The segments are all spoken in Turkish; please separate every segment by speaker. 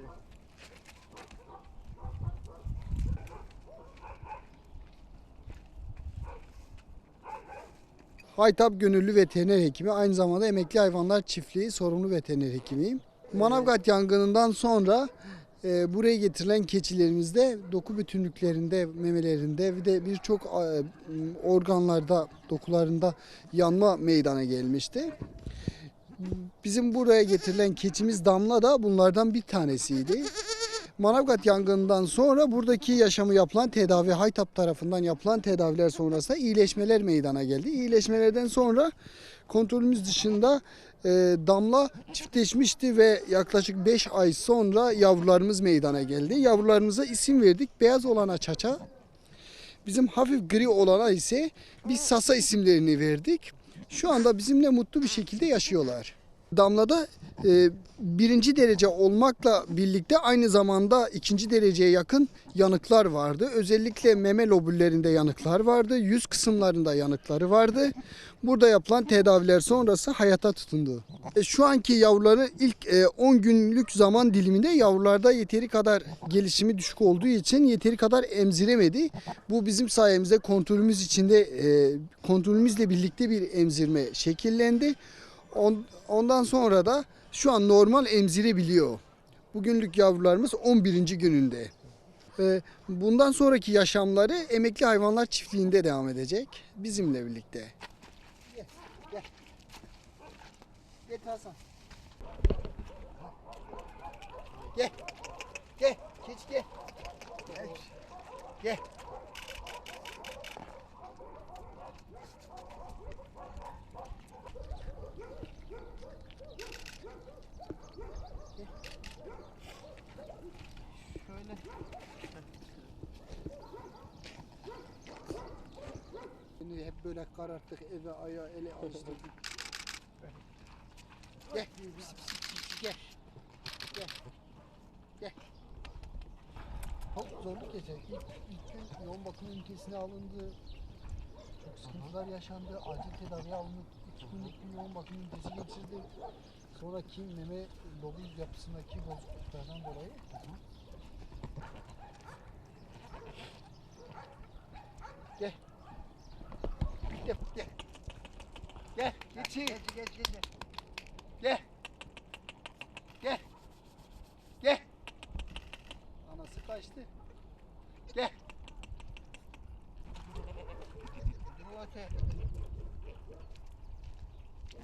Speaker 1: şey. Haytap gönüllü veteriner hekimi aynı zamanda emekli hayvanlar çiftliği sorumlu veteriner hekimiyim. Manavgat yangınından sonra e, buraya getirilen keçilerimizde doku bütünlüklerinde, memelerinde ve de birçok e, organlarda, dokularında yanma meydana gelmişti. Bizim buraya getirilen keçimiz Damla da bunlardan bir tanesiydi. Manavgat yangınından sonra buradaki yaşamı yapılan tedavi, Haytap tarafından yapılan tedaviler sonrasında iyileşmeler meydana geldi. İyileşmelerden sonra kontrolümüz dışında e, damla çiftleşmişti ve yaklaşık 5 ay sonra yavrularımız meydana geldi. Yavrularımıza isim verdik. Beyaz olana çaça, bizim hafif gri olana ise biz Sasa isimlerini verdik. Şu anda bizimle mutlu bir şekilde yaşıyorlar. Damlada e, birinci derece olmakla birlikte aynı zamanda ikinci dereceye yakın yanıklar vardı. Özellikle meme lobüllerinde yanıklar vardı. Yüz kısımlarında yanıkları vardı. Burada yapılan tedaviler sonrası hayata tutundu. E, şu anki yavruları ilk e, 10 günlük zaman diliminde yavrularda yeteri kadar gelişimi düşük olduğu için yeteri kadar emziremedi. Bu bizim sayemizde kontrolümüz içinde e, kontrolümüzle birlikte bir emzirme şekillendi. On- Ondan sonra da şu an normal emzirebiliyor. Bugünlük yavrularımız 11. gününde. Bundan sonraki yaşamları emekli hayvanlar çiftliğinde devam edecek. Bizimle birlikte. Gel, gel. Gel Hasan. Gel. Gel. Geç gel. Gel. Gel. Şöyle. Beni hep böyle kararttık eve aya ele alıştırdık. Gel. Pis, pis, Gel. Gel. Gel. Çok zorluk geçer. İlk, ilk gün yoğun bakım ünitesine alındı. Çok sıkıntılar yaşandı. Acil tedavi alındı. İki günlük bir yoğun bakım ünitesi geçirdi. Sonraki meme lobu yapısındaki bozukluklardan dolayı Gel. Gel, gel. Gel, geçin. Gel, gel, gel, gel. Gel. Gel. Gel. Anası kaçtı. Gel.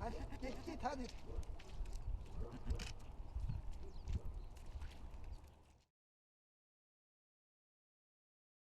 Speaker 1: Hadi, hadi, git, git, hadi.